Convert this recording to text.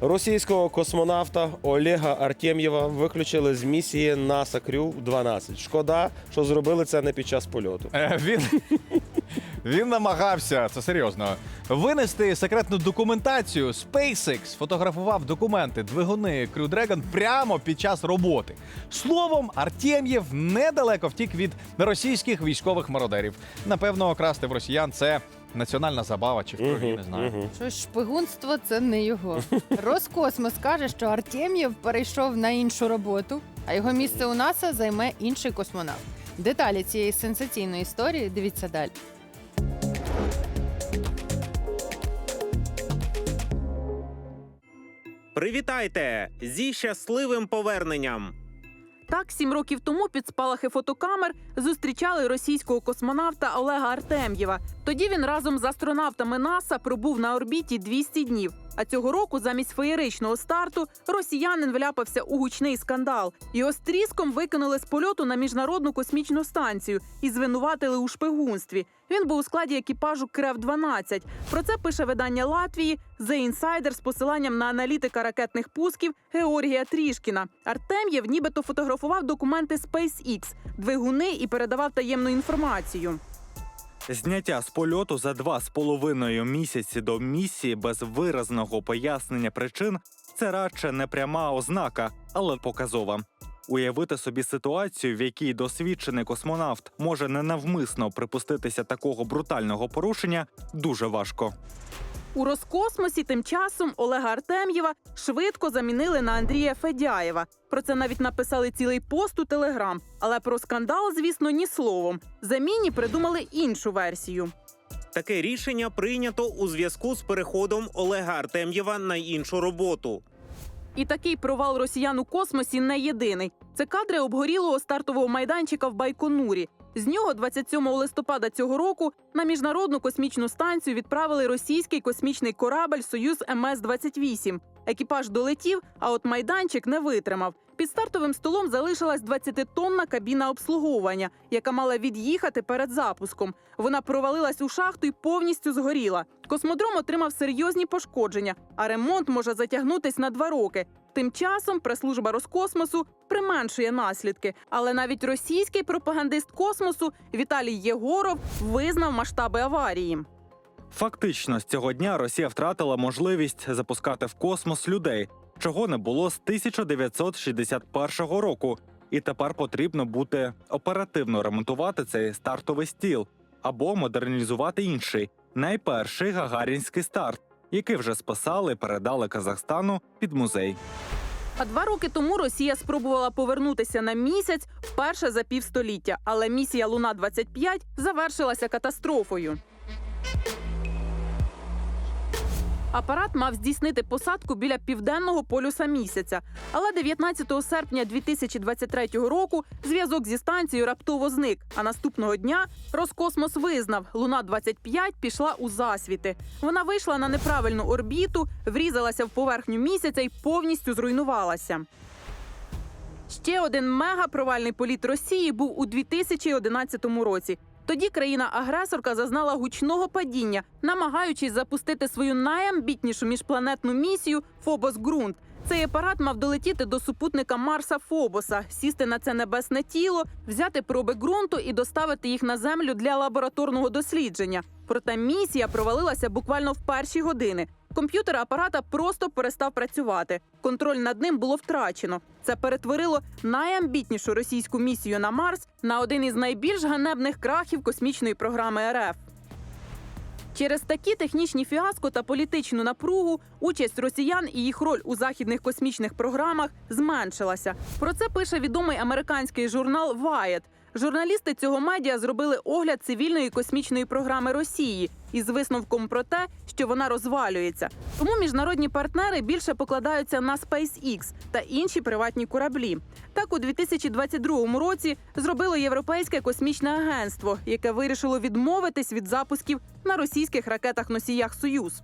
Російського космонавта Олега Артем'єва виключили з місії NASA Crew 12. Шкода, що зробили це не під час польоту. Е, Він, він намагався, це серйозно, винести секретну документацію. SpaceX фотографував документи двигуни Crew Dragon прямо під час роботи. Словом, Артем'єв недалеко втік від російських військових мародерів. Напевно, красти в росіян це національна забава чи хто я не знаю. Що ж, шпигунство це не його. Роскосмос каже, що Артем'єв перейшов на іншу роботу, а його місце у НАСА займе інший космонавт. Деталі цієї сенсаційної історії дивіться далі. Привітайте зі щасливим поверненням! Так, сім років тому під спалахи фотокамер зустрічали російського космонавта Олега Артем'єва. Тоді він разом з астронавтами НАСА пробув на орбіті 200 днів. А цього року, замість феєричного старту, росіянин вляпався у гучний скандал. Його з тріском викинули з польоту на міжнародну космічну станцію і звинуватили у шпигунстві. Він був у складі екіпажу крев 12 Про це пише видання Латвії The Insider з посиланням на аналітика ракетних пусків Георгія Трішкіна. Артем'єв нібито фотографував документи SpaceX, двигуни і передавав таємну інформацію. Зняття з польоту за два з половиною місяці до місії без виразного пояснення причин це радше не пряма ознака, але показова. Уявити собі ситуацію, в якій досвідчений космонавт може ненавмисно припуститися такого брутального порушення, дуже важко. У Роскосмосі тим часом Олега Артем'єва швидко замінили на Андрія Федяєва. Про це навіть написали цілий пост у Телеграм. Але про скандал, звісно, ні словом. Заміні придумали іншу версію. Таке рішення прийнято у зв'язку з переходом Олега Артем'єва на іншу роботу. І такий провал росіян у космосі не єдиний. Це кадри обгорілого стартового майданчика в Байконурі. З нього 27 листопада цього року на міжнародну космічну станцію відправили російський космічний корабель Союз МС-28. Екіпаж долетів, а от майданчик не витримав. Під стартовим столом залишилась 20-тонна кабіна обслуговування, яка мала від'їхати перед запуском. Вона провалилась у шахту і повністю згоріла. Космодром отримав серйозні пошкодження, а ремонт може затягнутись на два роки. Тим часом прес-служба Роскосмосу применшує наслідки, але навіть російський пропагандист космосу Віталій Єгоров визнав масштаби аварії. Фактично, з цього дня Росія втратила можливість запускати в космос людей, чого не було з 1961 року. І тепер потрібно бути оперативно ремонтувати цей стартовий стіл або модернізувати інший найперший гагарінський старт, який вже спасали і передали Казахстану під музей. А два роки тому Росія спробувала повернутися на місяць вперше за півстоліття, але місія Луна 25 завершилася катастрофою. Апарат мав здійснити посадку біля південного полюса місяця. Але 19 серпня 2023 року зв'язок зі станцією раптово зник. А наступного дня Роскосмос визнав, Луна 25 пішла у засвіти. Вона вийшла на неправильну орбіту, врізалася в поверхню місяця і повністю зруйнувалася. Ще один мегапровальний політ Росії був у 2011 році. Тоді країна-агресорка зазнала гучного падіння, намагаючись запустити свою найамбітнішу міжпланетну місію Фобос Ґрунт. Цей апарат мав долетіти до супутника Марса Фобоса, сісти на це небесне тіло, взяти проби ґрунту і доставити їх на землю для лабораторного дослідження. Проте місія провалилася буквально в перші години. Комп'ютер апарата просто перестав працювати. Контроль над ним було втрачено. Це перетворило найамбітнішу російську місію на Марс на один із найбільш ганебних крахів космічної програми РФ. Через такі технічні фіаско та політичну напругу участь росіян і їх роль у західних космічних програмах зменшилася. Про це пише відомий американський журнал Wired. Журналісти цього медіа зробили огляд цивільної космічної програми Росії із висновком про те, що вона розвалюється. Тому міжнародні партнери більше покладаються на SpaceX та інші приватні кораблі. Так, у 2022 році зробило Європейське космічне агентство, яке вирішило відмовитись від запусків на російських ракетах-носіях Союз.